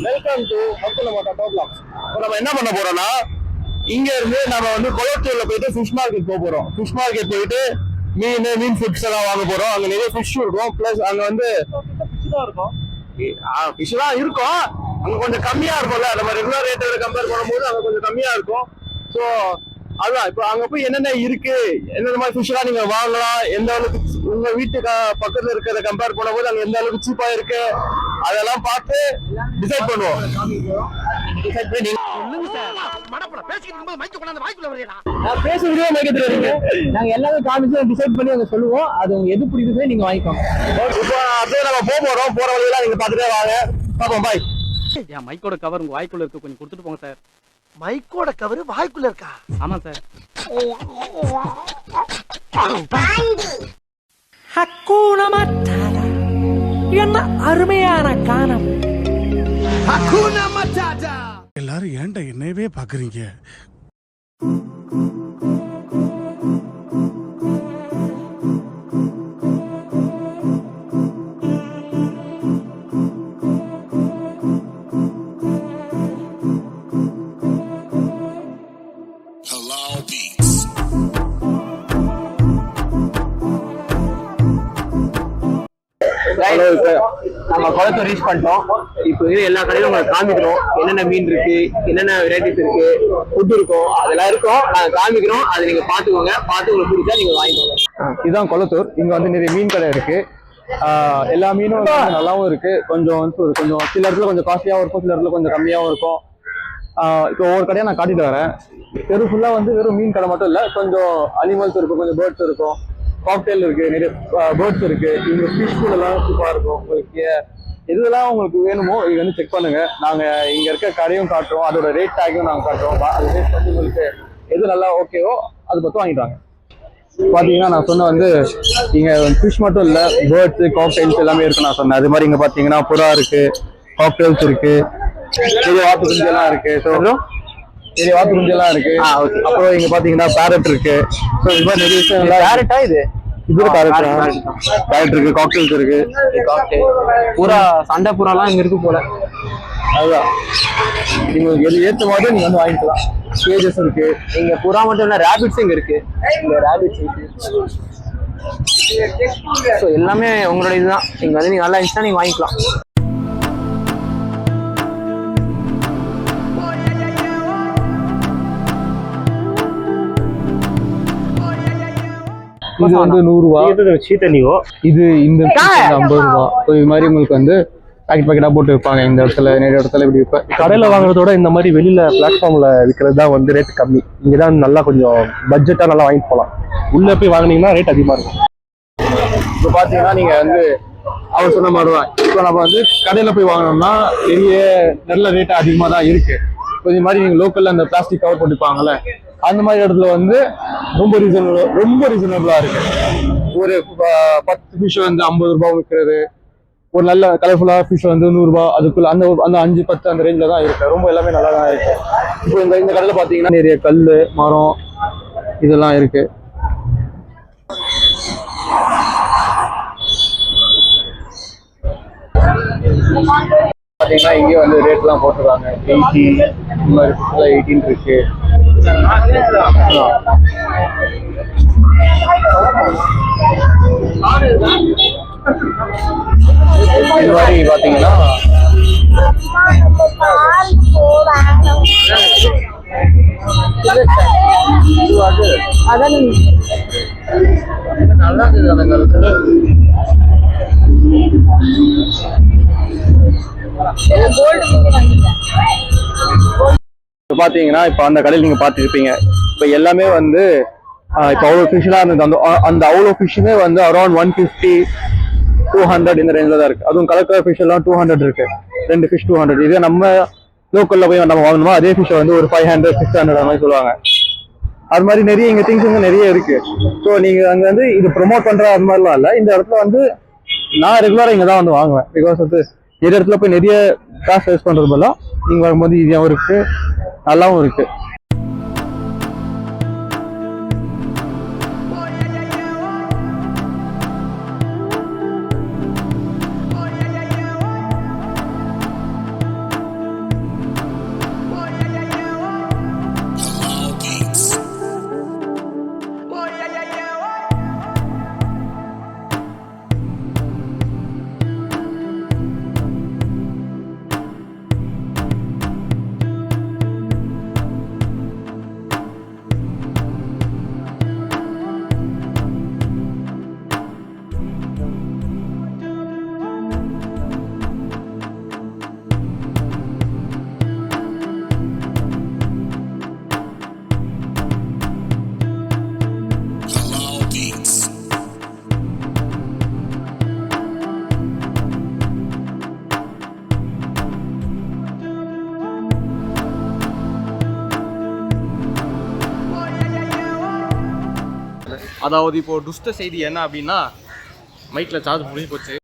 Welcome to ஹக்குல மாட்டா top இப்போ நம்ம என்ன பண்ண போறோம்னா இங்க இருந்து நம்ம வந்து கொளத்தூர்ல போயிட்டு ஃபிஷ் மார்க்கெட் போக போறோம். ஃபிஷ் மார்க்கெட் போயிட்டு மீன் மீன் ஃபுட்ஸ் எல்லாம் வாங்க போறோம். அங்க நிறைய ஃபிஷ் இருக்கும். பிளஸ் அங்க வந்து ஃபிஷ் தான் இருக்கும். அங்க கொஞ்சம் கம்மியா இருக்கும்ல. நம்ம ரெகுலர் ரேட்டோட கம்பேர் பண்ணும்போது அங்க கொஞ்சம் கம்மியா இருக்கும். ஸோ அதான். இப்போ அங்க போய் என்னென்ன இருக்கு? என்னென்ன மாதிரி ஃபிஷ்லாம் நீங்க வாங்கலாம்? எந்த அளவுக்கு உங்க வீட்டுக்கு பக்கத்துல இருக்கிறத கம்பேர் பண்ணும்போது அங்க எந்த அளவுக்கு சீப்பா இருக்கு? அதெல்லாம் பார்த்து டிசைட் பண்ணுவோம். டிசைட் பண்ணி நீங்க நான் பேசுறதே மைக்கத்துல இருக்கு நாங்க எல்லாமே காமிச்சு டிசைட் பண்ணி அங்க சொல்லுவோம். அது எது பிடிக்குதோ நீங்க வாங்கிக்கோங்க. இப்போ அப்படியே நம்ம போக போறோம். போற வழியெல்லாம் நீங்க பார்த்துட்டே வாங்க. பாப்போம் பாய் என் மைக்கோட கவர் உங்க வாய்க்குள்ள இருக்கு. கொஞ்சம் கொடுத்துட்டு போங்க சார். மைக்கோட கவரு வாய்க்குள்ள இருக்கா? ஆமா சார். ஹக்கூன மட்டாரா என்ன அருமையான கானம் எல்லாரும் ஏன்டா என்னையவே பாக்குறீங்க ஹலோ இப்போ நம்ம குளத்தை ரீச் பண்ணிட்டோம். இப்போ இது எல்லா கடையிலும் உங்களுக்கு காமிக்கிறோம். என்னென்ன மீன் இருக்கு என்னென்ன வெரைட்டிஸ் இருக்கு ஃபுட் இருக்கும் அதெல்லாம் இருக்கும். நாங்க காமிக்கிறோம். அதை நீங்க பாத்துக்கோங்க பார்த்து உங்களுக்கு பிடிச்சா நீங்க வாங்கிக்கோங்க. இதுதான் கொளத்தூர். இங்க வந்து நிறைய மீன் கடை இருக்கு. எல்லா மீனும் நல்லாவும் இருக்கு. கொஞ்சம் வந்து ஒரு கொஞ்சம் சில இடத்துல கொஞ்சம் காஸ்ட்லியாகவும் இருக்கும் சில இடத்துல கொஞ்சம் கம்மியாகவும் இருக்கும். இப்போ ஒவ்வொரு கடையா நான் காட்டிட்டு வரேன். தெரு ஃபுல்லா வந்து வெறும் மீன் கடை மட்டும் இல்ல கொஞ்சம் அனிமல்ஸ் இருக்கும் கொஞ்சம் பேர்ட்ஸ் இருக்கும். காக்டெயில் இருக்கு நிறைய பேர்ட்ஸ் இருக்கு இங்க ஃபிஷ் ஃபுட் எல்லாம் சூப்பராக இருக்கும். உங்களுக்கு இதெல்லாம் உங்களுக்கு வேணுமோ இது வந்து செக் பண்ணுங்க. நாங்க இங்க இருக்க கடையும் காட்டுறோம் அதோட ரேட் டேக்கும் நாங்க காட்டுறோம். அது ரேட் பண்ணி உங்களுக்கு எது நல்லா ஓகேவோ அது பார்த்து வாங்கிட்டாங்க பாத்தீங்கன்னா நான் சொன்ன வந்து இங்க ஃபிஷ் மட்டும் இல்ல பேர்ட்ஸ் காக்டெயில்ஸ் எல்லாமே இருக்கு நான் சொன்னேன். அது மாதிரி இங்க பாத்தீங்கன்னா புறா இருக்கு காக்டெயில்ஸ் இருக்கு பெரிய வாத்து குஞ்சு எல்லாம் இருக்கு. ஸோ பெரிய வாத்து குஞ்சு எல்லாம் இருக்கு. அப்புறம் இங்க பாத்தீங்கன்னா பேரட் இருக்கு. ஸோ இது மாதிரி நிறைய விஷயம் பேரட்டா இது? இது பேரட் பேரட் இருக்கு காக்டெயில்ஸ் இருக்கு. பூரா சண்டை பூராலாம் இங்க இருக்கு போல. அதுதான் நீங்க எது ஏத்த மாதிரி நீங்க வந்து வாங்கிக்கலாம். கேஜஸ் இருக்கு. இங்க புறா மட்டும் இல்ல ரேபிட்ஸ் இங்க இருக்கு. இங்க ரேபிட்ஸ் இருக்கு. ஸோ எல்லாமே உங்களோட இதுதான் இங்க வந்து நீங்க நல்லா இருந்துச்சுன்னா நீங்க வாங்கிக்கலாம். இது வந்து நூறு ரூபா இது இந்த ஐம்பது ரூபா. இது மாதிரி உங்களுக்கு வந்து பாக்கெட் பாக்கெட்டா போட்டு வைப்பாங்க. இந்த இடத்துல நிறைய இடத்துல இப்படி வைப்ப கடையில வாங்குறதோட இந்த மாதிரி வெளியில பிளாட்ஃபார்ம்ல விற்கிறது தான் வந்து ரேட் கம்மி. இங்க தான் நல்லா கொஞ்சம் பட்ஜெட்டா நல்லா வாங்கிட்டு போகலாம் உள்ள போய் வாங்குனீங்கன்னா ரேட் அதிகமா இருக்கும். இப்போ பாத்தீங்கன்னா நீங்க வந்து அவர் சொன்ன மாதிரி தான் இப்போ நம்ம வந்து கடையில போய் வாங்கினோம்னா பெரிய நல்ல ரேட் அதிகமா தான் இருக்கு. இப்போ இது மாதிரி நீங்க லோக்கல்ல அந்த பிளாஸ்டிக் கவர் போட்டுப்பாங்கல்ல அந்த மாதிரி இடத்துல வந்து ரொம்ப ரீசனபிள் ரொம்ப ரீசனபிளா இருக்கு. ஒரு ப- பத்து ஃபிஷ் வந்து ஐம்பது ரூபாய் விற்கிறது ஒரு நல்ல கலர்ஃபுல்லா ஃபிஷ் வந்து நூறுரூபா அதுக்குள்ள அந்த அந்த அஞ்சு பத்து அந்த ரேஞ்சில தான் இருக்கு. ரொம்ப எல்லாமே நல்லா தான் இருக்கு. இப்போ இந்த இந்த கடையில் பார்த்தீங்கன்னா நிறைய கல் மரம் இதெல்லாம் இருக்கு. பார்த்தீங்கன்னா இங்கே வந்து ரேட்லாம் போட்டுருக்காங்க. எயிட்டி இந்த மாதிரி எயிட்டின் இருக்கு. இது மாதிரி பாத்தீங்கன்னா நல்லா இருக்குது அந்த காலத்துல இப்போ பார்த்தீங்கன்னா இப்போ அந்த கடையில் நீங்கள் பார்த்துருப்பீங்க இப்போ எல்லாமே வந்து இப்போ அவ்வளோ ஃபிஷ்லாம் இருந்தது. அந்த அந்த அவ்வளோ ஃபிஷ்ஷுமே வந்து around one fifty two hundred இந்த ரேஞ்சில் தான் இருக்குது அதுவும் கலர் கலர் ஃபிஷ் எல்லாம் டூ ஹண்ட்ரட் இருக்குது ரெண்டு ஃபிஷ் டூ ஹண்ட்ரட் இதே நம்ம லோக்கலில் போய் நம்ம வாங்கணுமோ? அதே ஃபிஷ்ஷை வந்து ஒரு ஃபைவ் ஹண்ட்ரட் சிக்ஸ் ஹண்ட்ரட் அந்த மாதிரி சொல்லுவாங்க. அது மாதிரி நிறைய இங்கே திங்ஸ் வந்து நிறைய இருக்குது ஸோ நீங்கள் அங்கே வந்து இது ப்ரொமோட் பண்ணுற அது மாதிரிலாம் இல்லை. இந்த இடத்துல வந்து நான் ரெகுலராக இங்கே தான் வந்து வாங்குவேன். பிகாஸ் வந்து நிறைய இடத்துல போய் நிறைய காசு வேஸ்ட் பண்ணுறது போல நீங்கள் வரும்போது ஈஸியாகவும் இருக்குது நல்லாவும் இருக்கு. அதாவது இப்போ துஷ்ட செய்தி என்ன அப்படின்னா மைக்கில் சார்ஜ் முடிஞ்சு போச்சு.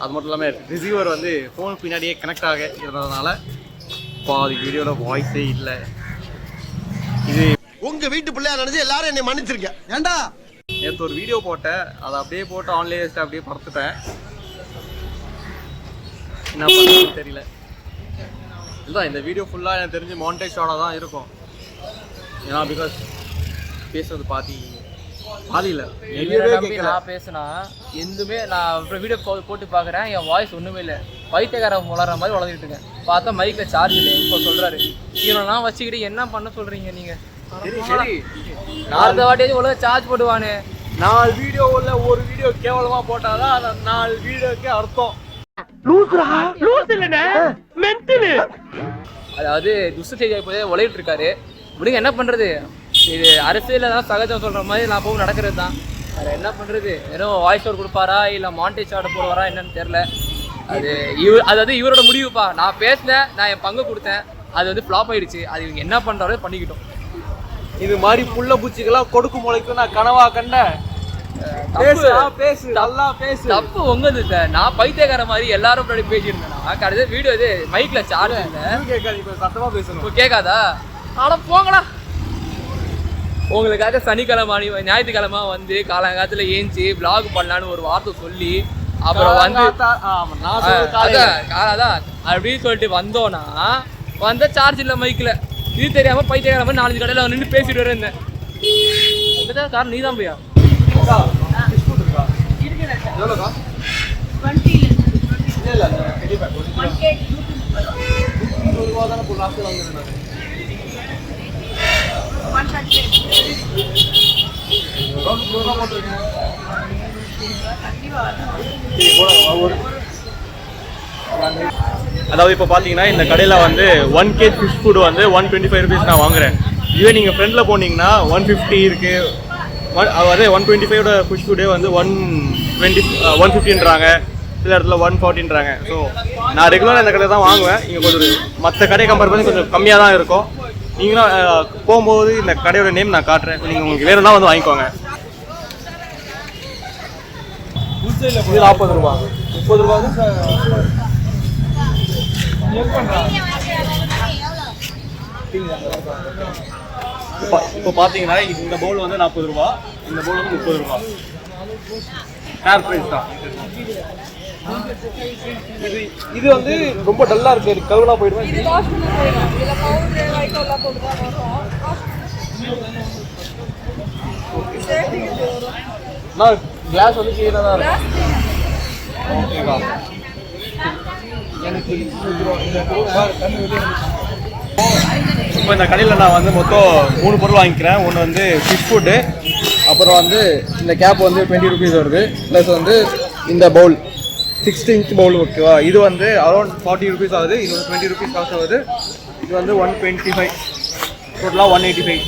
அது மட்டும் இல்லாமல் ரிசீவர் வந்து ஃபோன் பின்னாடியே கனெக்ட் ஆக இருந்ததுனால பாதி வீடியோவில் வாய்ஸே இல்லை. இது உங்க வீட்டு பிள்ளையா நினைச்சு எல்லாரும் என்னை மன்னிச்சிருக்க ஏண்டா? நேற்று ஒரு வீடியோ போட்டேன். அதை அப்படியே போட்டு ஆன்லைன் வச்சுட்டு அப்படியே படுத்துட்டேன். என்ன பண்ணுறதுன்னு தெரியல. இதுதான் இந்த வீடியோ ஃபுல்லாக எனக்கு தெரிஞ்சு மானிட்டைஸோட தான் இருக்கும். ஏன்னா பிகாஸ் பேசுறது பாதி பாதியில். நம்பி நான் பேசினா எதுவுமே நான் அப்புறம் வீடியோ போட்டு பார்க்குறேன் என் வாய்ஸ் ஒன்றுமே இல்லை. பைத்தியக்காரன் வளர்ற மாதிரி வளர்ந்துட்டு இருக்கேன். பார்த்தா மைக்கில் சார்ஜ் இல்லை இப்போ சொல்கிறாரு இவனெல்லாம் வச்சுக்கிட்டு என்ன பண்ண சொல்கிறீங்க நீங்கள் சரி சரி. அடுத்த வாட்டியாச்சும் ஒழுங்கா சார்ஜ் போடுவானே. நாலு வீடியோவில் ஒரு வீடியோ கேவலமாக போட்டாதான் அந்த நாலு வீடியோக்கே அர்த்தம். அதாவது துஷ்ட செய்தியாக போதே உழையிட்டு இருக்காரு. விடுங்க என்ன பண்ணுறது இது அரசியலில் தான் சகஜம் சொல்கிற மாதிரி நான் போகும் நடக்கிறது தான் வேறு என்ன பண்ணுறது வெறும் வாய்ஸ் ஓவர் கொடுப்பாரா? இல்லை மாண்டேஜ் ஆட போடுவாரா? என்னன்னு தெரில அது இவர் அது வந்து இவரோட முடிவுப்பா. நான் பேசினேன் நான் என் பங்கு கொடுத்தேன். அது வந்து ஃப்ளாப் ஆயிடுச்சு. அது இவங்க என்ன பண்ணுறாரோ பண்ணிக்கிட்டோம். இது மாதிரி புள்ள பூச்சிக்கெல்லாம் கொடுக்கு முளைக்கும் நான் கனவா கண்டேன். பேசு நல்லா பேசு. தப்பு உங்கது சார் நான் பைத்தியக்கார மாதிரி எல்லாரும் முன்னாடி பேசியிருந்தேன் கடைசி வீடியோ இது மைக்ல சார்ஜ் இல்லை கேட்காது இப்போ சத்தமா பேசணும். கேட்காதா? ஆனா போங்கடா. உங்களுக்காக சனிக்கிழமை ஞாயிற்றுக்கிழமை வந்து காலங்காலத்துல ஏஞ்சி vlog பண்ணலான்னு ஒரு வார்த்தை சொல்லி அப்புறம் வந்து. அதான், அப்படின்னு சொல்லிட்டு வந்தோன்னா வந்த சார்ஜ் இல்லை மைக்கில் இது தெரியாம பைத்தியக்கார மாதிரி நாலஞ்சு கடையில் நின்று பேசிட்டு வர இருந்தேன். இதுதான் காரணம் நீ தான் போயா எவ்வளோக்கா? இல்ல, அதாவது இப்போ பார்த்தீங்கன்னா இந்த கடையில் வந்து ஒன் கேஜ் ஃபிஷ் ஃபுட் வந்து ஒன் டுவெண்ட்டி ஃபைவ் ருபீஸ் நான் வாங்குறேன். இதுவே நீங்கள் ஃப்ரெண்டில் போனீங்கன்னா ஒன் ஃபிஃப்டி இருக்குது ஒன் அதே ஒன் டுவெண்ட்டி ஃபைவோட ஃபிஷ் ஃபுட்டே வந்து ஒன் டுவெண்ட்டி ஒன் ஃபிஃப்டின்றாங்க சில இடத்துல ஒன் ஃபார்ட்டின்றாங்க ஸோ நான் ரெகுலராக இந்த கடையில் தான் வாங்குவேன். இங்கே கொஞ்சம் மற்ற கடையை கம்பேர் பண்ணி கொஞ்சம் கம்மியாக தான் இருக்கும். நீங்களும் போகும்போது இந்த கடையோட நேம் நான் காட்டுறேன். நீங்கள் உங்களுக்கு வேணும்னா வந்து வாங்கிக்கோங்க. இது நாற்பது ரூபா. முப்பது ரூபா இப்போ இப்போ பார்த்தீங்கன்னா இந்த பவுல் வந்து நாற்பது ரூபா. இந்த பவுல் வந்து முப்பது ரூபா. ஃபேர் ப்ரைஸ் தான். இது இது வந்து ரொம்ப டல்லா இருக்கு. கருவலா போயிடுவேன் நான் கிளாஸ் வந்து கீழே தான் இருக்கு. ஓகேவா எனக்கு இப்போ இந்த கடையில் நான் வந்து மொத்தம் மூணு பொருள் வாங்கிக்கிறேன். ஒன்று வந்து ஃபிஷ் ஃபுட்டு அப்புறம் வந்து இந்த கேப் வந்து டுவெண்ட்டி ருபீஸ் வருது. ப்ளஸ் வந்து இந்த பவுல் சிக்ஸ்டி இன்ச் பவுல் ஓகேவா இது வந்து அரௌண்ட் ஃபார்ட்டி ருபீஸ் ஆகுது. இது வந்து டுவெண்ட்டி ருபீஸ் காஸ்ட் ஆகுது. இது வந்து ஒன் டுவெண்ட்டி ஃபைவ் டோட்டலாக ஒன் எயிட்டி ஃபைவ்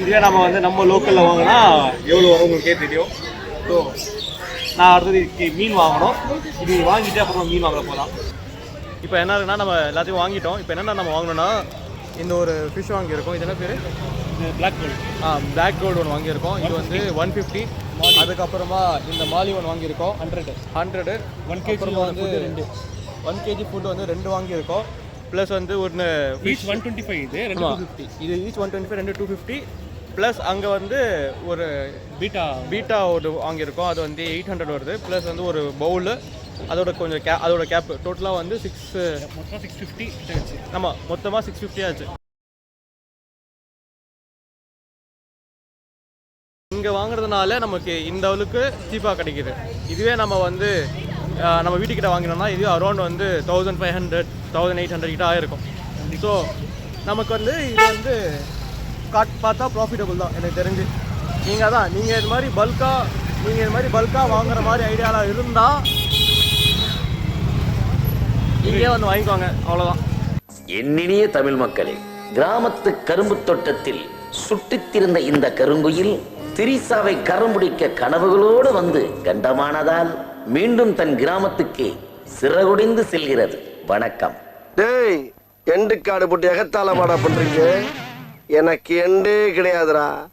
இதுவே நம்ம வந்து நம்ம லோக்கலில் வாங்கினா எவ்வளோ வரும் உங்களுக்கே தெரியும். ஸோ நான் அடுத்தது இதுக்கு மீன் வாங்கணும். இது வாங்கிட்டு அப்புறம் மீன் வாங்க போகலாம் இப்போ என்ன இருக்குன்னா நம்ம எல்லாத்தையும் வாங்கிட்டோம். இப்போ என்னென்ன நம்ம வாங்கணும்னா இந்த ஒரு ஃபிஷ் வாங்கியிருக்கோம். இது என்ன பேர்? பிளாக் கோல்டு ஆ பிளாக் கோல்டு ஒன்று வாங்கியிருக்கோம். இது வந்து ஒன் ஃபிஃப்டி அதுக்கப்புறமா இந்த மாலி ஒன்று வாங்கியிருக்கோம். ஹண்ட்ரட் ஹண்ட்ரடு ஒன் கேஜி வந்து ரெண்டு. ஒன் கேஜி ஃபுட் வந்து ரெண்டு வாங்கியிருக்கோம். ப்ளஸ் வந்து ஒன்று ஈச் ஒன் டுவெண்ட்டி ஃபைவ் இது ரெண்டு ஃபிஃப்டி இது ஈச் ஒன் டுவெண்ட்டி ஃபைவ் ரெண்டு டூ ஃபிஃப்டி ப்ளஸ் அங்கே வந்து ஒரு பீட்டா. பீட்டா ஒரு வாங்கியிருக்கோம். அது வந்து எயிட் ஹண்ட்ரட் வருது. ப்ளஸ் வந்து ஒரு பவுலு அதோட கொஞ்சம் கே அதோட கேப் டோட்டலாக வந்து சிக்ஸ் மொத்தம் சிக்ஸ் ஃபிஃப்டி ஆமாம் மொத்தமாக சிக்ஸ் ஃபிஃப்டி ஆச்சு. இங்கே வாங்குறதுனால நமக்கு இந்த அளவுக்கு சீப்பாக கிடைக்குது. இதுவே நம்ம வந்து நம்ம வீட்டுக்கிட்ட வாங்கினோம்னா இது அரௌண்ட் வந்து thousand five hundred thousand eight hundred கிட்ட ஆயிருக்கும். ஸோ நமக்கு வந்து இது வந்து காட் பார்த்தா ப்ராஃபிட்டபுள் தான் எனக்கு தெரிஞ்சு. நீங்கள் தான் நீங்கள் இது மாதிரி பல்காக நீங்கள் இது மாதிரி பல்காக வாங்குற மாதிரி ஐடியாவில் இருந்தால் நீங்களே வந்து வாங்கிக்கோங்க அவ்வளோதான் என்னினிய தமிழ் மக்களே கிராமத்து கரும்பு தோட்டத்தில் சுட்டித்திருந்த இந்த கருங்குயில் திரிசாவை கரமுடிக்க கனவுகளோடு வந்து கண்டமானதால் மீண்டும் தன் கிராமத்துக்கு சிறகுடிந்து செல்கிறது. வணக்கம். டேய் எண்டு காடு போட்டு எகத்தால மாடா பண்றீங்க? எனக்கு எண்டே கிடையாதுடா.